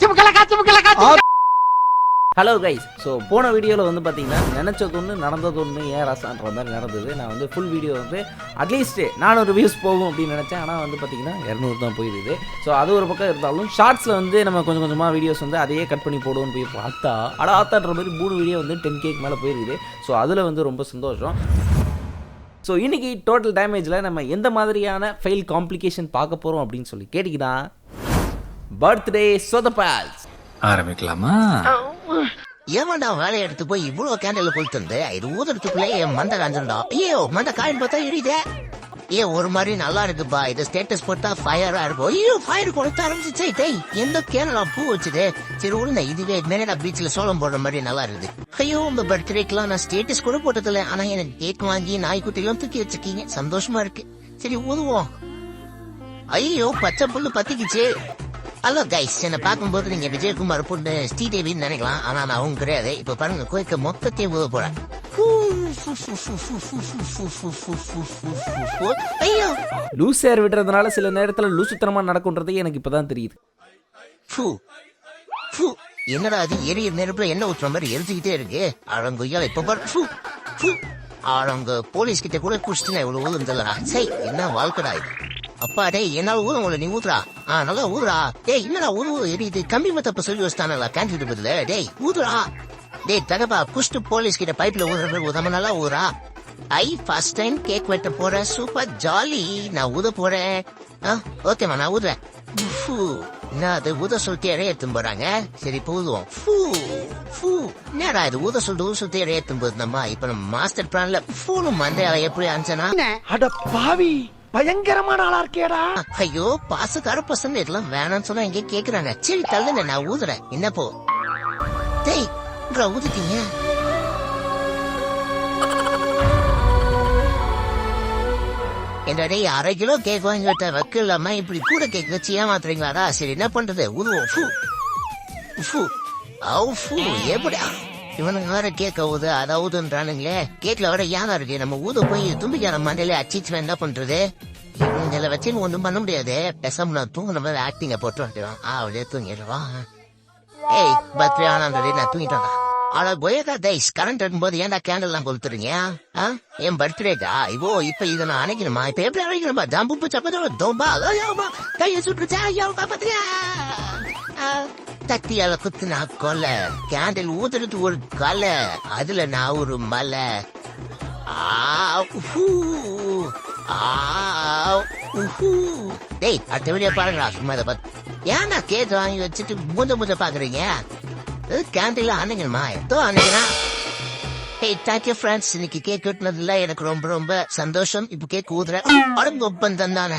చిముకలకా చిముకలకా. Hello guys so போன வீடியோவில் வந்து பார்த்தீங்கன்னா நினச்சது ஒன்று நடந்தது ஒன்று ஏன் ரசான்ற மாதிரி நடந்தது. நான் வந்து ஃபுல் வீடியோ வந்து அட்லீஸ்ட் நானூறு வியூஸ் போகும் அப்படின்னு நினச்சேன். ஆனால் வந்து பார்த்தீங்கன்னா இரநூறு தான் போயிருது ஸோ அது ஒரு பக்கம் இருந்தாலும் ஷார்ட்ஸில் வந்து நம்ம கொஞ்சம் கொஞ்சமாக வீடியோஸ் வந்து அதையே கட் பண்ணி போடுவோம்னு போய் பார்த்தா அட ஆத்தான்ற மாதிரி மூணு வீடியோ வந்து டென் கேக்கு மேலே போயிருக்குது ஸோ அதில் வந்து ரொம்ப சந்தோஷம். ஸோ இன்னைக்கு டோட்டல் டேமேஜில் நம்ம எந்த மாதிரியான ஃபெயில் காம்ப்ளிகேஷன் பார்க்க போகிறோம் அப்படின்னு சொல்லி கேட்டிங்கன்னா பர்த்டே சொதப்பால்ஸ் ஆரம்பிக்கலாமா? ஏமாண்டா வேலையை எடுத்து போய் இவ்வளவு கேண்டல கொளுத்துந்து இது ஊதுறதுக்குள்ளே என் மந்த காஞ்சிருந்தா ஐயோ மந்த காயின் பார்த்தா எரியுதே. ஏ ஒரு மாதிரி நல்லா இருக்குப்பா. இது ஸ்டேட்டஸ் போட்டா ஃபயரா இருக்கும். ஐயோ ஃபயர் கொடுத்த ஆரம்பிச்சிச்சே டேய் எந்த கேனலா பூ வச்சுது? சரி உள்ள இதுவே மேனடா பீச்ல சோளம் போடுற மாதிரி நல்லா இருக்குது. ஐயோ உங்க பர்த்டேக்கெல்லாம் நான் ஸ்டேட்டஸ் கூட போட்டதில்ல. ஆனா எனக்கு கேக் வாங்கி நாய்க்குட்டியும் தூக்கி வச்சிருக்கீங்க. சந்தோஷமா இருக்கு. சரி ஊதுவோம் ஐயோ பச்சை புல்லு பத்திக்குச்சு. ஹலோ கைஸ் என்ன பார்க்கும்போது நீங்க விஜயகுமார் பொண்ணு ஸ்ரீதேவின்னு நினைக்கலாம். ஆனா நான் அவங்க கிடையாது. இப்ப பாருங்க கோய்க்க மொத்தத்தையும் ஊத போறேன். ஐயோ. லூஸ் ஏர் விடுறதுனால சில நேரத்தில் லூசுத்தனமாக நடக்குன்றதே எனக்கு இப்போ தான் தெரியுது. ஃபு. ஃபு. என்னடா அது? எரிய நெருப்புல என்ன ஊற்றுற மாதிரி எரிஞ்சுக்கிட்டே இருக்கு. அழங்கொய்யால இப்ப பாரு. ஃபு. ஃபு. அழங்க போலீஸ் கிட்ட கூட குடிச்சிட்டு இவ்வளவு ஊதுந்தலடா சரி என்ன வாழ்க்கடா இது? அப்பா டேய் என்னால ஊத உங்களை நீ ஊத்துறா. ஆ நல்லா ஊதுறா டேய் என்னடா ஊது இது எரியுது கம்பி மத்தப்ப சொல்லி வச்சுட்டானல கேன்டீன் பதில? டேய் ஊதுறா டேய் தகப்பா புஷ்டு போலீஸ் கிட்ட பைப்ல ஊதுற மாதிரி ஊதாம நல்லா ஊறா ஐ ஃபர்ஸ்ட் டைம் கேக் வெட்ட போறேன் சூப்பர் ஜாலி நான் ஊத போறேன். ஓகேம்மா நான் ஊதுறேன். ஃபு. என்ன அது? ஊத சொல்லிட்டு இறைய எடுத்து போறாங்க. சரி இப்போ ஊதுவோம். ஃபு. ஃபு. என்னடா இது? ஊத சொல்லிட்டு ஊத சொல்லிட்டு இறைய எடுத்து நம்ம. இப்ப நம்ம மாஸ்டர் பிளான்ல ஃபூனு மண்டையால எப்படி அனுச்சனா அட பாவி! பயங்கரமான ஆளா இருக்கேடா ஐயோ பாசக்கார பசங்க இதெல்லாம் வேணாம்னு சொன்னா எங்க கேக்குறாங்க. சரி தள்ளுங்க நான் ஊதுறேன். என்ன போ? டேய் ஊதுட்டீங்க? என்னடே அரை கிலோ கேக் வாங்கி விட்ட வைக்க இல்லாம இப்படி கூட கேக் வச்சு ஏமாத்துறீங்களாடா சரி என்ன பண்றது? ஊதுவோம். ஃபு. ஃபு. அவு ஃபு. இவனுங்க வேற கேக் ஊது அத ஊதுன்றானுங்களே. கேக்ல வேற யாதா இருக்கு? நம்ம ஊத போய் தும்பிக்கான மண்டையில அச்சிச்சு என்ன பண்றது? இதில் வச்சு ஒன்றும் பண்ண முடியாது. பேசாம நான் தூங்கின மாதிரி ஆக்டிங்கை போட்டு வந்துடுவான். ஆ அப்படியே தூங்கிடுவா ஏய் பர்த்டே ஆனாண்டே நான் தூங்கிட்டேன்டா ஆனா போயதா தைஸ் கரண்ட் இருக்கும்போது ஏன்டா கேண்டல்லாம் கொளுத்துறீங்க? ஆ? என் பர்த்டேடா இவோ இப்ப இதை நான் அணைக்கணுமா? இப்ப எப்படி அணைக்கணுமா? ஜம்பு சப்பதோ தோம்பா யோபா கையை சுட்டுச்சா ஐயோ பாத்தியா தத்தியால நான் கொலை. கேண்டில் ஊதுறது ஒரு கலை. அதுல நான் ஒரு மலை. ஆ, ஹூ. டேய் அடுத்த வீடியோ பாருங்களா சும்மா இதை பார்த்து ஏன்டா கேக் வாங்கி வச்சுட்டு மூஞ்ச மூஞ்ச பாக்குறீங்க? கேண்டீன்ல அணைங்கம்மா எதோ அணைங்கனா ஹே தேங்க்யூ ஃப்ரெண்ட்ஸ் இன்னைக்கு கேக் வெட்டினதுல எனக்கு ரொம்ப ரொம்ப சந்தோஷம். இப்போ கேக் ஊதுறேன் அடங்கு ஒப்பந்தம் தானே.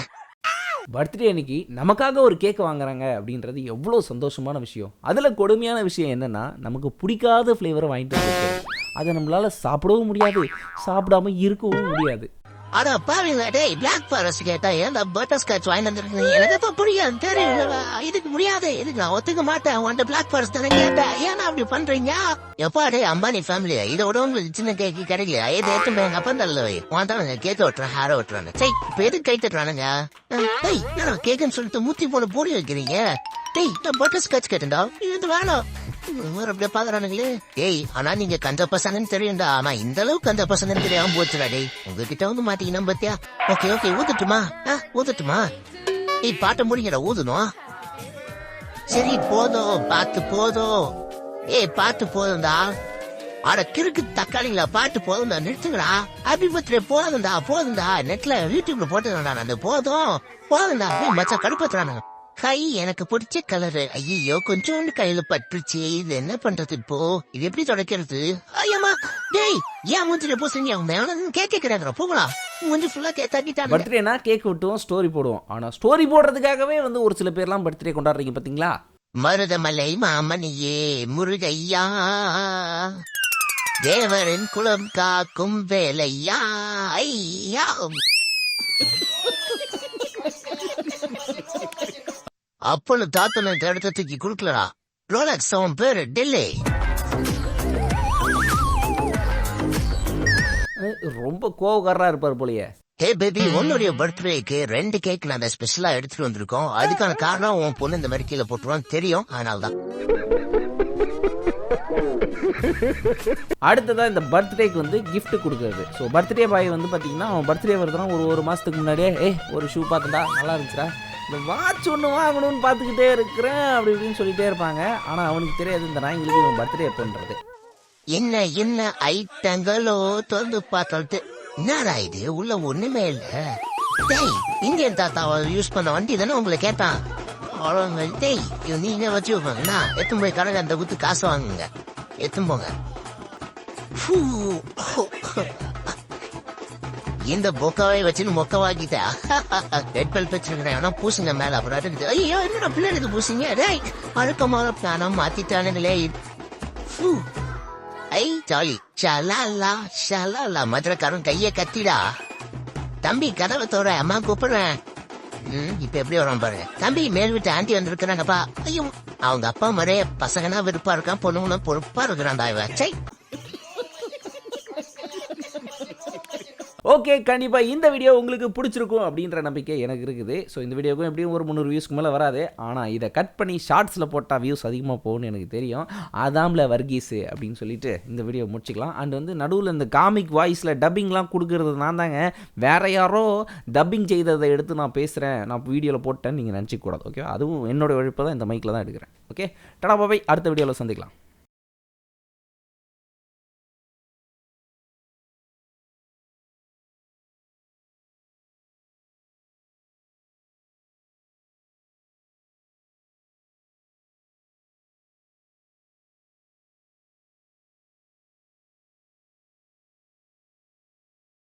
பர்த்டே அன்னைக்கு நமக்காக ஒரு கேக் வாங்குறாங்க அப்படின்றது எவ்வளோ சந்தோஷமான விஷயம். அதில் கொடுமையான விஷயம் என்னன்னா நமக்கு பிடிக்காத ஃப்ளேவரை வாங்கிட்டு வந்து அதை நம்மளால சாப்பிடவும் முடியாது சாப்பிடாம இருக்கவும் முடியாது. அட பாருங்க டேய் பிளாக் ஃபாரஸ்ட் கேட்டா ஏன்டா பட்டர்ஸ்காட்ச் வாங்கி வந்திருக்கீங்க? எனக்கு அப்ப புரியாது தெரியும் இதுக்கு முடியாது இதுக்கு நான் ஒத்துக்க மாட்டேன். உன்ட்ட பிளாக் ஃபாரஸ்ட் தானே கேட்டேன். ஏன்னா அப்படி பண்றீங்க? எப்பா டேய் அம்பானி ஃபேமிலி இதோட உங்களுக்கு சின்ன கேக்கு கிடைக்கல இது எடுத்து எங்க அப்பா தள்ள வை. உன் தான் கேக் ஓட்டுறேன் ஹேர ஓட்டுறானு சரி இப்ப எதுக்கு கை தட்டுறானுங்க? டேய் என்ன கேக்குன்னு சொல்லிட்டு மூத்தி போல போடி வைக்கிறீங்க? டேய் நான் பட்டர்ஸ்காட்ச் கேட்டேன்டா. இது வேணாம். இவர் அப்படியே பாக்குறானுங்களே டேய் ஆனா நீங்க கந்த பசங்கன்னு தெரியும்டா. ஆனா இந்த அளவுக்கு கந்த பசங்கன்னு தெரியாம போச்சுடா டேய். உங்ககிட்ட வந்து மாட்டீங்கன்னா பத்தியா? ஓகே ஓகே ஊதட்டுமா ஆ, ஊதட்டுமா ஏய் பாட்ட முடிங்கடா ஊதணும். சரி போதும். பாத்து போதும். ஏய் பாத்து போதும்டா. அட கிறுக்கு தக்காளிங்களா? பாட்டு போதும்டா நிறுத்துங்கடா. ஹாப்பி பர்த்டே போதும்டா போதும்டா. நெட்ல யூடியூப்ல போட்டுடா அந்த போதும். போதும்டா. ஏய், மச்சான் கடுப்பத்துறானுங்க. கை எனக்கு பிடிச்ச கலரு ஐயோ கொஞ்சோண்டு கையில பட்டுருச்சு. இது என்ன பண்றது இப்போ? இது எப்படி தொடக்கிறது? ஐயம்மா டேய் ஏன் மூஞ்சில பூசணி அவங்க மேல கேட்க கேக்குறாங்க? போகலாம் மூஞ்சி ஃபுல்லா கே தட்டிட்டாங்க பர்த்டேனா கேக் விட்டுவோம் ஸ்டோரி போடுவோம். ஆனால் ஸ்டோரி போடுறதுக்காகவே வந்து ஒரு சில பேர்லாம் பர்த்டே கொண்டாடுறீங்க பார்த்தீங்களா மருதமலை மாமணியே முருகையா. தேவரின் குலம் காக்கும் வேலையா. ஐயா. தாத்தனை இந்த இடத்த தூக்கி குடுக்கலடா. ரோலக்ஸ் அவன் பேரு டெல்லி. ரொம்ப கோவக்காரராக இருப்பார் போலயே. ஹே பேபி உன்னுடைய பர்த்டேக்கு ரெண்டு கேக் நாங்க ஸ்பெஷலா எடுத்துட்டு வந்திருக்கோம். அதுக்கான காரணம் உன் பொண்ணு இந்த மாதிரி கீழே போட்டுருவான்னு தெரியும். அதனால தான் அடுத்ததாக இந்த பர்த்டேக்கு வந்து கிஃப்ட் கொடுக்குறது. ஸோ பர்த்டே பாய் வந்து பார்த்தீங்கன்னா அவன் பர்த்டே வருதுன்னா ஒரு ஒரு மாதத்துக்கு முன்னாடியே ஏ ஒரு ஷூ பார்த்துடா நல்லா இருந்துச்சுடா. இந்த வாட்ச் ஒன்று வாங்கணும்னு பார்த்துக்கிட்டே இருக்கிறேன் அப்படி இப்படின்னு சொல்லிட்டே இருப்பாங்க. ஆனால் அவனுக்கு தெரியாது இந்த நாய்ங்களுக்கு இவன் பர்த்டே எப்போன்றது. என்ன என்ன ஐட்டங்களோ திறந்து பார்த்தால்ட்டு என்னடா இது? உள்ள ஒண்ணுமே இல்ல. டேய் இந்தியன் தாத்தா யூஸ் பண்ண வண்டி தானே உங்களை கேட்டான். அவ்வளவுங்க. டேய் நீங்க வச்சு வைப்பாங்கண்ணா எத்தும் போய் கடைக்கு அந்த குத்து காசு வாங்குங்க. எத்தும் போங்க? இந்த பொக்காவை வச்சுன்னு மொக்க வாங்கிட்டா ரெட் பெல் வச்சிருக்கிறேன். பூசுங்க மேல அப்புறம் இருக்குது ஐயோ என்னடா பிள்ளைக்கு பூசுங்க? டேய் அழுக்கமான பிளானம் மாத்திட்டானுங்களே. ஐ ஜாலி. ஷலாலா ஷலாலா. மதுரக்காரன் கையை கத்திடா. தம்பி கதவை தோற. அம்மா கூப்பிடுறேன். இப்ப எப்படி வரான் பாரு. தம்பி மேல் வீட்டு ஆண்டி வந்திருக்கிறாங்கப்பா. ஐயோ அவங்க அப்பா மாதிரியே பசங்கனா விருப்பா இருக்கான் பொண்ணுங்களும் பொறுப்பா இருக்கிறான்டா இவன். சை ஓகே கண்டிப்பாக இந்த வீடியோ உங்களுக்கு பிடிச்சிருக்கும் அப்படின்ற நம்பிக்கை எனக்கு இருக்குது. ஸோ இந்த வீடியோக்கும் எப்படியும் ஒரு முந்நூறு வியூஸ்க்கு மேலே வராது. ஆனால் இதை கட் பண்ணி ஷார்ட்ஸில் போட்டால் வியூஸ் அதிகமாக போகும்னு எனக்கு தெரியும். அதாம்ல வர்கீஸு அப்படின்னு சொல்லிட்டு இந்த வீடியோ முடிச்சுக்கலாம். அண்ட் வந்து நடுவில் இந்த காமிக் வாய்ஸில் டப்பிங்லாம் கொடுக்கறது நான் தாங்க. வேற யாரோ டப்பிங் செய்ததை எடுத்து நான் பேசுகிறேன் நான் வீடியோவில் போட்டேன்னு நீங்கள் நினச்சிக்க கூடாது ஓகே அதுவும் என்னோட உழைப்பு தான் இந்த மைக்கில் தான் எடுக்கிறேன் ஓகே டடா பாபை அடுத்த வீடியோவில் சந்திக்கலாம்.